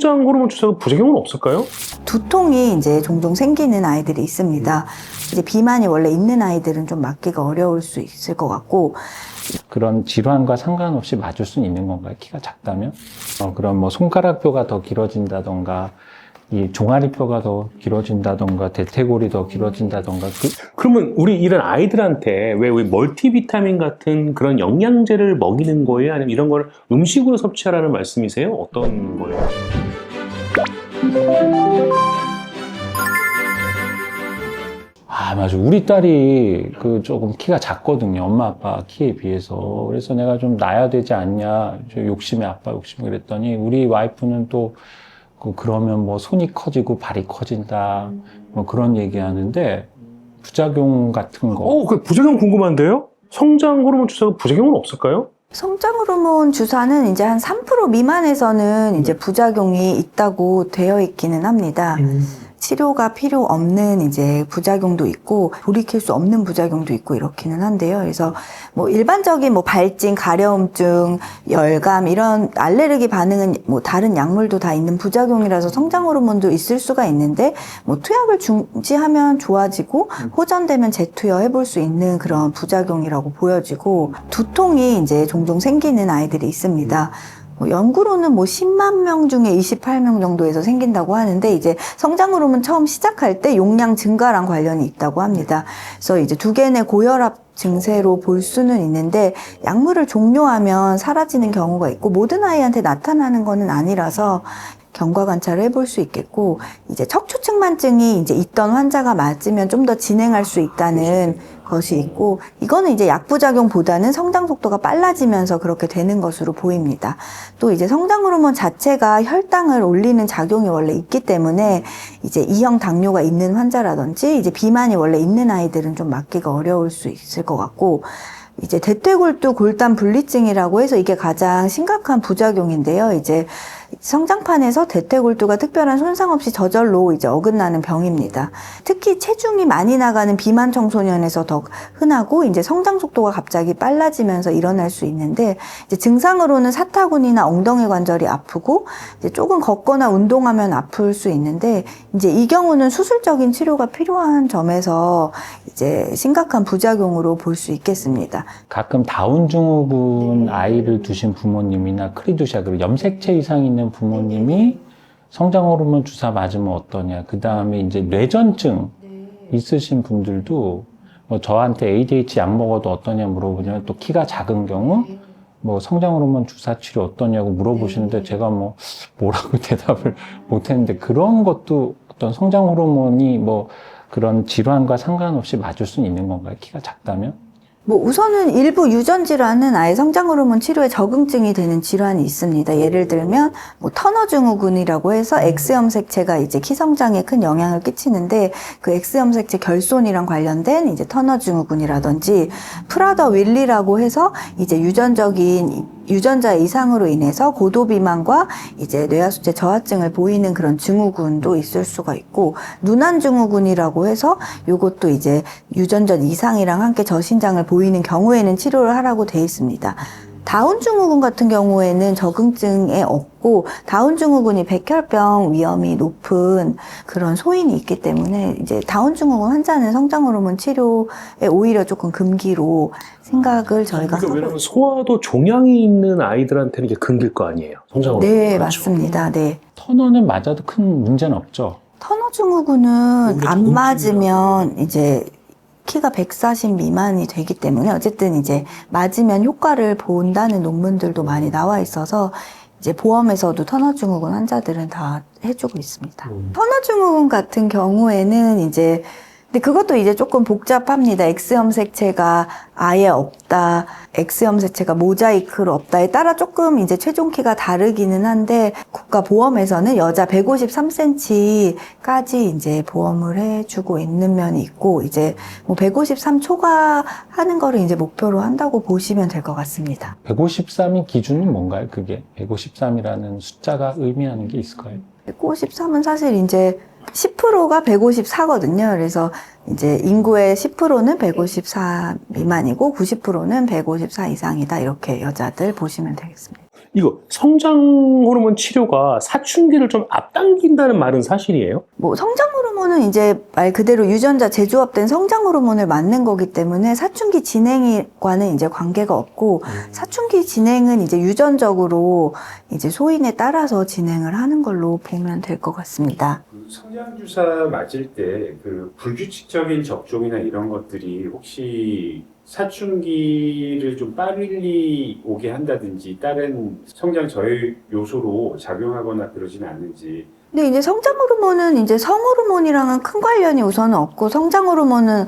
성장 호르몬 주사가 부작용은 없을까요? 두통이 이제 종종 생기는 아이들이 있습니다. 이제 비만이 원래 있는 아이들은 좀 맞기가 어려울 수 있을 것 같고 그런 질환과 상관없이 맞을 수는 있는 건가요? 키가 작다면? 어, 그럼 뭐 손가락뼈가 더 길어진다던가, 이 종아리뼈가 더 길어진다던가, 대퇴골이 더 길어진다던가, 그, 그러면 우리 이런 아이들한테 왜 우리 멀티비타민 같은 그런 영양제를 먹이는 거예요? 아니면 이런 걸 음식으로 섭취하라는 말씀이세요? 어떤 거예요? 아, 맞아. 우리 딸이 그 조금 키가 작거든요. 엄마 아빠 키에 비해서. 그래서 내가 좀 나야 되지 않냐. 저 욕심에 아빠 욕심 그랬더니 우리 와이프는 또 그 그러면 뭐 손이 커지고 발이 커진다. 뭐 그런 얘기 하는데 부작용 같은 거. 어, 그 부작용 궁금한데요? 성장 호르몬 주사가 부작용은 없을까요? 성장 호르몬 주사는 이제 한 3% 미만에서는 이제 부작용이 있다고 되어 있기는 합니다. 치료가 필요 없는 이제 부작용도 있고 돌이킬 수 없는 부작용도 있고 이렇기는 한데요. 그래서 뭐 일반적인 뭐 발진, 가려움증, 열감 이런 알레르기 반응은 뭐 다른 약물도 다 있는 부작용이라서 성장 호르몬도 있을 수가 있는데 뭐 투약을 중지하면 좋아지고 호전되면 재투여 해 볼 수 있는 그런 부작용이라고 보여지고 두통이 이제 종종 생기는 아이들이 있습니다. 뭐 연구로는 뭐 10만 명 중에 28명 정도에서 생긴다고 하는데 이제 성장 호르몬 처음 시작할 때 용량 증가랑 관련이 있다고 합니다. 그래서 이제 두 개의 고혈압 증세로 볼 수는 있는데 약물을 종료하면 사라지는 경우가 있고 모든 아이한테 나타나는 거는 아니라서 경과 관찰을 해볼 수 있겠고 이제 척추측만증이 이제 있던 환자가 맞으면 좀 더 진행할 수 있다는 것이 있고 이거는 이제 약 부작용보다는 성장 속도가 빨라지면서 그렇게 되는 것으로 보입니다. 또 이제 성장 호르몬 자체가 혈당을 올리는 작용이 원래 있기 때문에 이제 이형 당뇨가 있는 환자라든지 이제 비만이 원래 있는 아이들은 좀 맞기가 어려울 수 있을 것 같고 이제 대퇴골두 골단 분리증이라고 해서 이게 가장 심각한 부작용인데요. 이제 성장판에서 대퇴골두가 특별한 손상 없이 저절로 이제 어긋나는 병입니다. 특히 체중이 많이 나가는 비만 청소년에서 더 흔하고 이제 성장 속도가 갑자기 빨라지면서 일어날 수 있는데 이제 증상으로는 사타구니나 엉덩이 관절이 아프고 이제 조금 걷거나 운동하면 아플 수 있는데 이제 이 경우는 수술적인 치료가 필요한 점에서 이제 심각한 부작용으로 볼 수 있겠습니다. 가끔 다운 증후군 아이를 두신 부모님이나 크리두샤 그리고 염색체 이상 있는 부모님이 성장 호르몬 주사 맞으면 어떠냐. 그 다음에 이제 뇌전증 있으신 분들도 뭐 저한테 ADH 약 먹어도 어떠냐 물어보면 또 키가 작은 경우 뭐 성장 호르몬 주사 치료 어떠냐고 물어보시는데 제가 뭐 뭐라고 대답을 못 했는데 그런 것도 어떤 성장 호르몬이 뭐 그런 질환과 상관없이 맞을 수는 있는 건가요? 키가 작다면? 뭐 우선은 일부 유전 질환은 아예 성장 호르몬 치료에 적응증이 되는 질환이 있습니다. 예를 들면 뭐 터너 증후군이라고 해서 X 염색체가 이제 키 성장에 큰 영향을 끼치는데 그 X 염색체 결손이랑 관련된 이제 터너 증후군이라든지 프라더 윌리라고 해서 이제 유전적인 유전자 이상으로 인해서 고도 비만과 이제 뇌하수체 저하증을 보이는 그런 증후군도 있을 수가 있고 누난 증후군이라고 해서 요것도 이제 유전적 이상이랑 함께 저신장을 보이는 경우에는 치료를 하라고 돼 있습니다. 다운 증후군 같은 경우에는 적응증에 없고 다운 증후군이 백혈병 위험이 높은 그런 소인이 있기 때문에 이제 다운 증후군 환자는 성장 호르몬 치료에 오히려 조금 금기로 생각을 저희가 그러니까 하고 왜냐면 소아도 종양이 있는 아이들한테는 이게 금기일 거 아니에요. 성장 호르몬. 네, 그렇죠. 맞습니다. 네. 터너는 맞아도 큰 문제는 없죠. 터너 증후군은 안더 맞으면 이제 키가 140 미만이 되기 때문에 어쨌든 이제 맞으면 효과를 본다는 논문들도 많이 나와 있어서 이제 보험에서도 터너 증후군 환자들은 다 해주고 있습니다. 음. 터너 증후군 같은 경우에는 이제 근데 그것도 이제 조금 복잡합니다. X 염색체가 아예 없다, X 염색체가 모자이크로 없다에 따라 조금 이제 최종 키가 다르기는 한데 국가 보험에서는 여자 153cm까지 이제 보험을 해주고 있는 면이 있고 이제 뭐 153 초과하는 거를 이제 목표로 한다고 보시면 될 것 같습니다. 153이 기준이 뭔가요? 그게 153이라는 숫자가 의미하는 게 있을까요? 153은 사실 이제 10%가 154거든요. 그래서 이제 인구의 10%는 154 미만이고 90%는 154 이상이다. 이렇게 여자들 보시면 되겠습니다. 이거 성장 호르몬 치료가 사춘기를 좀 앞당긴다는 말은 사실이에요? 뭐 성장 호르몬은 이제 말 그대로 유전자 재조합된 성장 호르몬을 맞는 거기 때문에 사춘기 진행과는 이제 관계가 없고 사춘기 진행은 이제 유전적으로 이제 소인에 따라서 진행을 하는 걸로 보면 될 것 같습니다. 그 성장 주사 맞을 때 그 불규칙적인 접종이나 이런 것들이 혹시 사춘기를 좀 빨리 오게 한다든지 다른 성장 저해 요소로 작용하거나 그러진 않는지. 근데 이제 성장 호르몬은 이제 성 호르몬이랑은 큰 관련이 우선은 없고 성장 호르몬은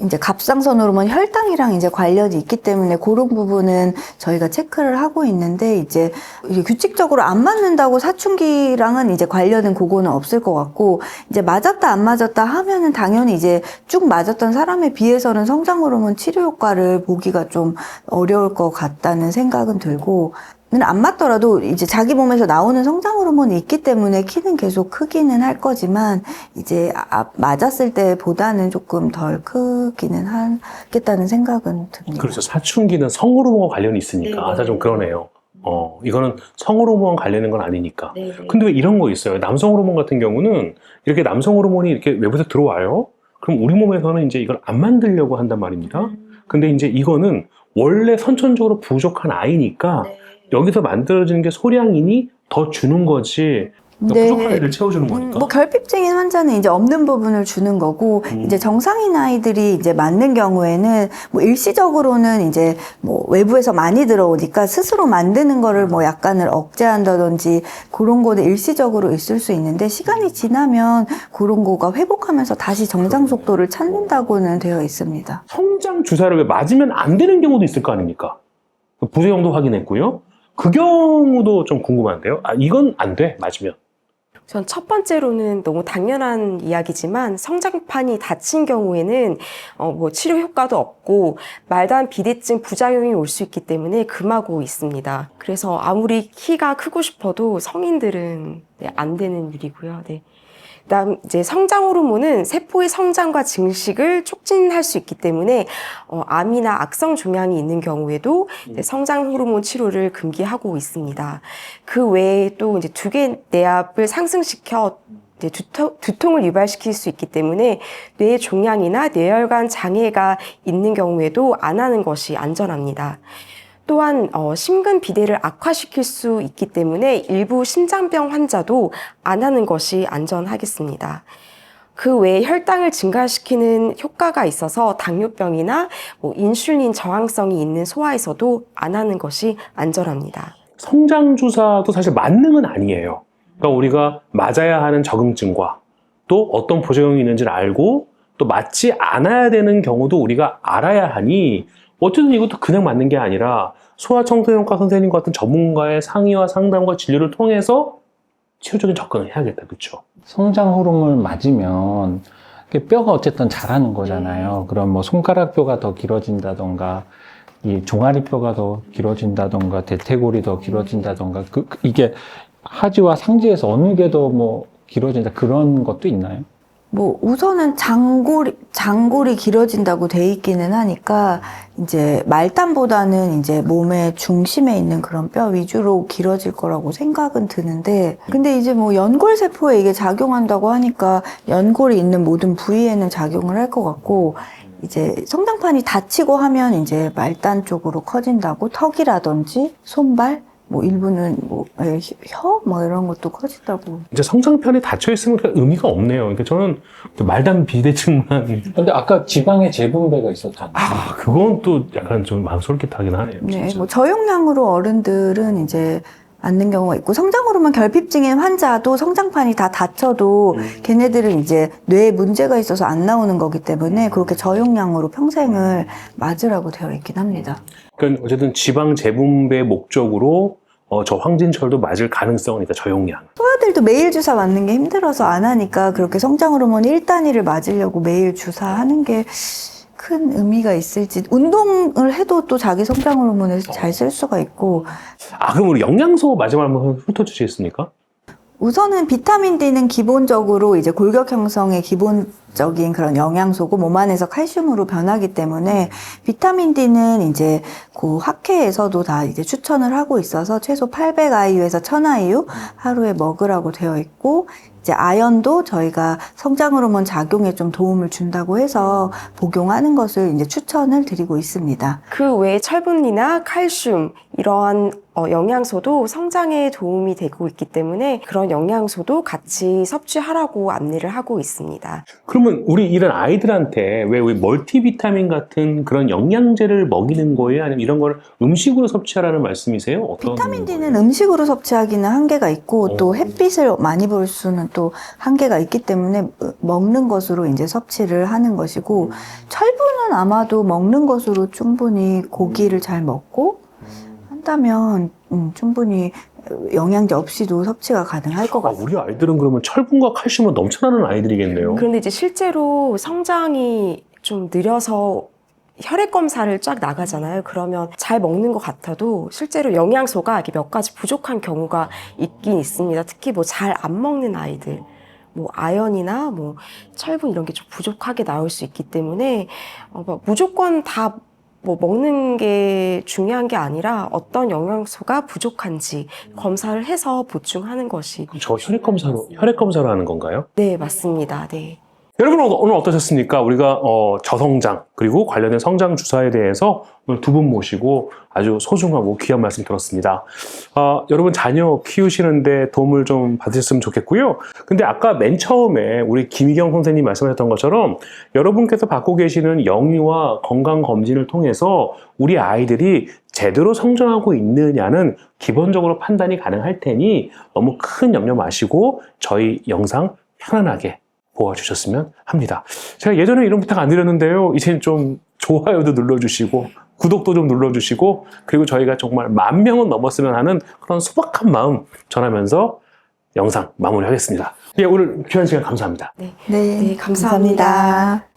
이제 갑상선 호르몬 혈당이랑 이제 관련이 있기 때문에 그런 부분은 저희가 체크를 하고 있는데 이제 이게 규칙적으로 안 맞는다고 사춘기랑은 이제 관련은 그거는 없을 것 같고 이제 맞았다 안 맞았다 하면은 당연히 이제 쭉 맞았던 사람에 비해서는 성장 호르몬 치료 효과를 보기가 좀 어려울 것 같다는 생각은 들고 안 맞더라도 이제 자기 몸에서 나오는 성장 호르몬이 있기 때문에 키는 계속 크기는 할 거지만 이제 아- 맞았을 때보다는 조금 덜 크기는 하겠다는 생각은 듭니다. 그렇죠. 사춘기는 성호르몬과 관련이 있으니까. 네, 아, 네. 좀 그러네요. 어, 이거는 성호르몬 관련된 건 아니니까. 네, 근데 왜 이런 거 있어요? 남성 호르몬 같은 경우는 이렇게 남성 호르몬이 이렇게 외부에서 들어와요. 그럼 우리 몸에서는 이제 이걸 안 만들려고 한단 말입니다. 근데 이제 이거는 원래 선천적으로 부족한 아이니까 여기서 만들어지는 게 소량이니 더 주는 거지. 그러니까 부족한 애를 채워주는 음, 거니까. 뭐 결핍증인 환자는 이제 없는 부분을 주는 거고 음. 이제 정상인 아이들이 이제 맞는 경우에는 뭐 일시적으로는 이제 뭐 외부에서 많이 들어오니까 스스로 만드는 거를 뭐 약간을 억제한다든지 그런 거는 일시적으로 있을 수 있는데 시간이 지나면 그런 거가 회복하면서 다시 정상 속도를 찾는다고는 되어 있습니다. 성장 주사를 왜 맞으면 안 되는 경우도 있을 거 아닙니까? 부작용도 확인했고요. 그 경우도 좀 궁금한데요. 아, 이건 안 돼, 맞으면. 전 첫 번째로는 너무 당연한 이야기지만 성장판이 다친 경우에는 어, 뭐 치료 효과도 없고 말단 비대증 부작용이 올 수 있기 때문에 금하고 있습니다. 그래서 아무리 키가 크고 싶어도 성인들은 네, 안 되는 일이고요. 네. 그다음 이제 성장 호르몬은 세포의 성장과 증식을 촉진할 수 있기 때문에 어, 암이나 악성 종양이 있는 경우에도 이제 성장 호르몬 치료를 금기하고 있습니다. 그 외에 또 이제 두개 내압을 상승시켜 두통, 두통을 유발시킬 수 있기 때문에 뇌 종양이나 뇌혈관 장애가 있는 경우에도 안 하는 것이 안전합니다. 또한 어, 심근 비대를 악화시킬 수 있기 때문에 일부 심장병 환자도 안 하는 것이 안전하겠습니다. 그 외에 혈당을 증가시키는 효과가 있어서 당뇨병이나 뭐 인슐린 저항성이 있는 소아에서도 안 하는 것이 안전합니다. 성장 주사도 사실 만능은 아니에요. 그러니까 우리가 맞아야 하는 적응증과 또 어떤 부작용이 있는지를 알고 또 맞지 않아야 되는 경우도 우리가 알아야 하니 어쨌든 이것도 그냥 맞는 게 아니라 소아청소년과 선생님 같은 전문가의 상의와 상담과 진료를 통해서 치료적인 접근을 해야겠다. 그렇죠? 성장 호르몬을 맞으면 뼈가 어쨌든 자라는 거잖아요. 그럼 뭐 손가락 뼈가 더 길어진다던가 이 종아리 뼈가 더 길어진다던가 대퇴골이 더 길어진다던가 그, 그- 이게 하지와 상지에서 어느 게 더 뭐 길어진다 그런 것도 있나요? 뭐 우선은 장골이 장골이 길어진다고 돼 있기는 하니까 이제 말단보다는 이제 몸의 중심에 있는 그런 뼈 위주로 길어질 거라고 생각은 드는데 근데 이제 뭐 연골 세포에 이게 작용한다고 하니까 연골이 있는 모든 부위에는 작용을 할 것 같고 이제 성장판이 다치고 하면 이제 말단 쪽으로 커진다고 턱이라든지 손발 뭐 일부는 뭐혀뭐 이런 것도 커진다고 이제 성장편이 닫혀 있으면 그 의미가 없네요. 그러니까 저는 말단 비대증만 근데 아까 지방의 재분배가 있었잖아요. 아 그건 또 약간 좀 마음 솔깃하긴 하네요. 네, 진짜. 뭐 저용량으로 어른들은 이제 않는 경우가 있고 성장 호르몬 결핍증인 환자도 성장판이 다 다쳐도 걔네들은 이제 뇌에 문제가 있어서 안 나오는 거기 때문에 그렇게 저용량으로 평생을 맞으라고 되어 있긴 합니다. 그러니까 어쨌든 지방 재분배 목적으로 어, 저 황진철도 맞을 가능성은 있다. 저 용량. 소아들도 매일 주사 맞는 게 힘들어서 안 하니까 그렇게 성장 호르몬 1단위를 맞으려고 매일 주사하는 게 큰 의미가 있을지 운동을 해도 또 자기 성장 호르몬을 잘 쓸 수가 있고 아 그럼 우리 영양소 마지막 한번 훑어주시겠습니까? 우선은 비타민 D는 기본적으로 이제 골격 형성에 기본 적인 그런 영양소고 몸 안에서 칼슘으로 변하기 때문에 비타민 D는 이제 그 학회에서도 다 이제 추천을 하고 있어서 최소 800IU에서 1000IU 하루에 먹으라고 되어 있고 이제 아연도 저희가 성장 호르몬 작용에 좀 도움을 준다고 해서 복용하는 것을 이제 추천을 드리고 있습니다. 그 외에 철분이나 칼슘 이러한 어, 영양소도 성장에 도움이 되고 있기 때문에 그런 영양소도 같이 섭취하라고 안내를 하고 있습니다. 그러면 우리 이런 아이들한테 왜 우리 멀티비타민 같은 그런 영양제를 먹이는 거예요? 아니면 이런 걸 음식으로 섭취하라는 말씀이세요? 어떤 비타민 D는 거예요? 음식으로 섭취하기는 한계가 있고 어. 또 햇빛을 많이 볼 수는 또 한계가 있기 때문에 먹는 것으로 이제 섭취를 하는 것이고 철분은 아마도 먹는 것으로 충분히 고기를 잘 먹고 한다면 음, 충분히 영양제 없이도 섭취가 가능할 것 아, 같아요. 우리 아이들은 그러면 철분과 칼슘은 넘쳐나는 아이들이겠네요. 그런데 이제 실제로 성장이 좀 느려서 혈액 검사를 쫙 나가잖아요. 그러면 잘 먹는 것 같아도 실제로 영양소가 이렇게 몇 가지 부족한 경우가 있긴 있습니다. 특히 뭐 잘 안 먹는 아이들. 뭐 아연이나 뭐 철분 이런 게 좀 부족하게 나올 수 있기 때문에 어, 막 무조건 다 뭐 먹는 게 중요한 게 아니라 어떤 영양소가 부족한지 검사를 해서 보충하는 것이 저 혈액 검사로 혈액 검사로 하는 건가요? 네 맞습니다. 네. 여러분 오늘- 어떠셨습니까? 우리가 어, 저성장 그리고 관련된 성장 주사에 대해서 오늘 두 분 모시고 아주 소중하고 귀한 말씀 들었습니다. 아, 여러분 자녀 키우시는데 도움을 좀 받으셨으면 좋겠고요. 근데 아까 맨 처음에 우리 김희경 선생님 말씀하셨던 것처럼 여러분께서 받고 계시는 영유아 건강 검진을 통해서 우리 아이들이 제대로 성장하고 있느냐는 기본적으로 판단이 가능할 테니 너무 큰 염려 마시고 저희 영상 편안하게 보아주셨으면 합니다. 제가 예전에 이런 부탁 안 드렸는데요. 이제는 좀 좋아요도 눌러주시고 구독도 좀 눌러주시고 그리고 저희가 정말 만 명은 넘었으면 하는 그런 소박한 마음 전하면서 영상 마무리하겠습니다. 예, 오늘 귀한 시간 감사합니다. 네, 네, 감사합니다. 감사합니다.